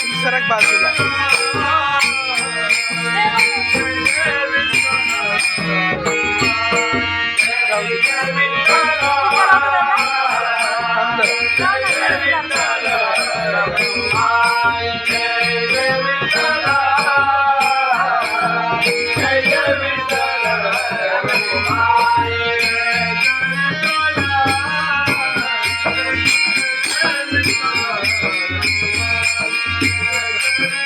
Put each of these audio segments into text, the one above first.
तिसऱ्याक बाजूला Jai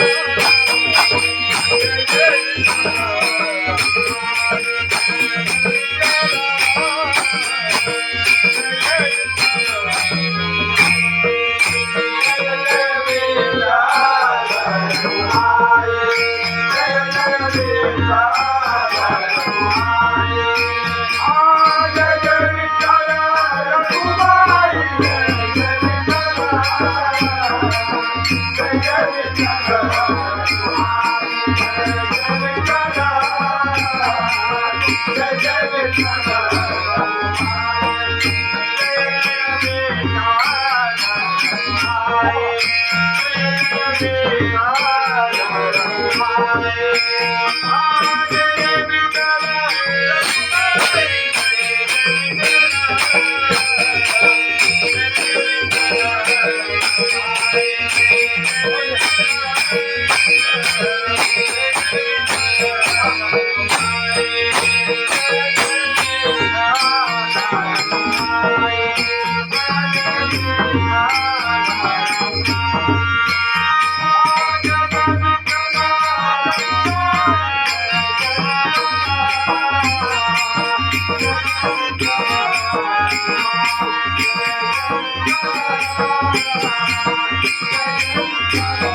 Yeah. जय जय Thank you.